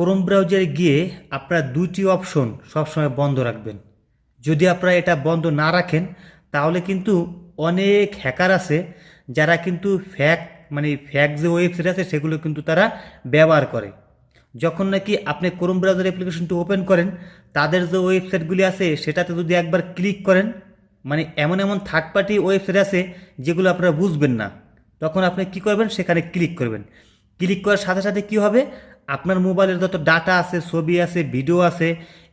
Chrome ব্রাউজারে গিয়ে আপনারা দুইটি অপশন সবসময় বন্ধ রাখবেন। যদি আপনারা এটা বন্ধ না রাখেন, তাহলে কিন্তু অনেক হ্যাকার আছে যারা কিন্তু ফ্যাক মানে ফ্যাক যে ওয়েবসাইট আছে, সেগুলো কিন্তু তারা ব্যবহার করে। যখন নাকি আপনি ক্রোম ব্রাউজার অ্যাপ্লিকেশনটি ওপেন করেন, তাদের যে ওয়েবসাইটগুলি আছে, সেটাতে যদি একবার ক্লিক করেন মানে এমন এমন থার্ড পার্টি ওয়েবসাইট আছে যেগুলো আপনারা বুঝবেন না, তখন আপনি কি করবেন? সেখানে ক্লিক করবেন। ক্লিক করার সাথে সাথে কি হবে? আপনার মোবাইলের যত ডাটা আছে, ছবি আছে ভিডিও আছে,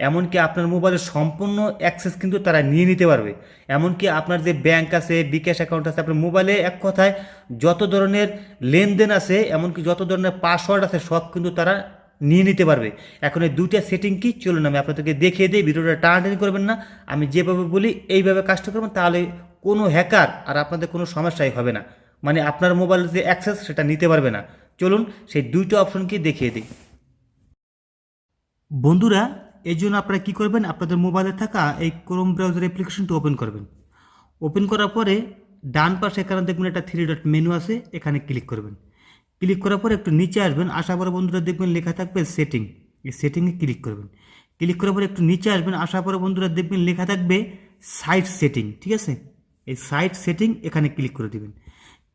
এমনকি আপনার মোবাইলের সম্পূর্ণ অ্যাক্সেস কিন্তু তারা নিয়ে নিতে পারবে। এমনকি আপনার যে ব্যাংক আছে, বিকাশ অ্যাকাউন্ট আছে, আপনার মোবাইলে এক কথায় যত ধরনের লেনদেন আছে, এমনকি যত ধরনের পাসওয়ার্ড আছে, সব কিন্তু তারা নিয়ে নিতে পারবে। এখন এই দুইটা সেটিং কি? চলুন আমি আপনাদেরকে দেখিয়ে দিই, ভিডিওটা টানাটানি করবেন না। আমি যেভাবে বলি, এইভাবে কাজটা করবেন, তাহলে কোনো হ্যাকার আর আপনাদের কোনো সমস্যাই হবে না। মানে আপনার মোবাইলের যে অ্যাক্সেস সেটা নিতে পারবে না। চলুন সেই দুইটা অপশনকে দেখিয়ে দিই। বন্ধুরা, এই জন্য আপনারা কী করবেন? আপনাদের মোবাইলে থাকা এই ক্রোম ব্রাউজার অ্যাপ্লিকেশনটি ওপেন করবেন। ওপেন করার পরে ডান পাশে এখানে দেখবেন একটা থ্রি ডট মেনু আছে, এখানে ক্লিক করবেন। ক্লিক করার পরে একটু নিচে আসবেন আসার পরে বন্ধুরা দেখবেন লেখা থাকবে সেটিং এই সেটিংয়ে ক্লিক করবেন। ক্লিক করার পরে একটু নিচে আসবেন আসার পরে বন্ধুরা দেখবেন লেখা থাকবে সাইট সেটিং ঠিক আছে? এই সাইট সেটিং এখানে ক্লিক করে দিবেন।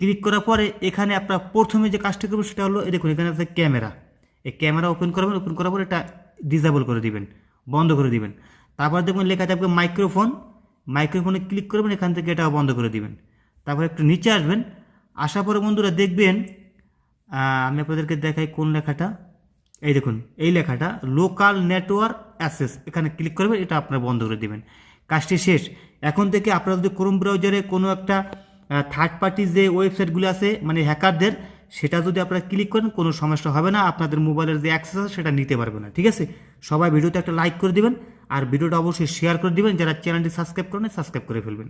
ক্লিক করার পরে এখানে আপনার প্রথমে যে কাজটি করবেন সেটা হলো দেখুন, এখানে আছে ক্যামেরা। এই ক্যামেরা ওপেন করবেন, ওপেন করার পরে এটা ডিসেবল করে দিবেন, বন্ধ করে দিবেন। তারপর দেখবেন লেখা থাকবে মাইক্রোফোন মাইক্রোফোনে ক্লিক করবেন, এখান থেকে এটা বন্ধ করে দিবেন। তারপর একটু নিচে আসবেন। আসার পরে বন্ধুরা দেখবেন আমি আপনাদেরকে দেখাই কোন লেখাটা। এই দেখুন, এই লেখাটা লোকাল নেটওয়ার্ক অ্যাসেস এখানে ক্লিক করবেন, এটা আপনারা বন্ধ করে দিবেন। কাজটি শেষ। এখন থেকে আপনারা যদি ক্রোম ব্রাউজারে কোনো একটা থার্ড পার্টির যে ওয়েবসাইটগুলো আছে মানে হ্যাকারদের সেটা যদি আপনারা ক্লিক করেন, কোনো সমস্যা হবে না। আপনাদের মোবাইলের যে অ্যাক্সেস আছে, সেটা নিতে পারবে না, ঠিক আছে? সবাই ভিডিওতে একটা লাইক করে দিবেন, আর ভিডিওটা অবশ্যই শেয়ার করে দিবেন। যারা চ্যানেলটি সাবস্ক্রাইব করেন সাবস্ক্রাইব করে ফেলবেন।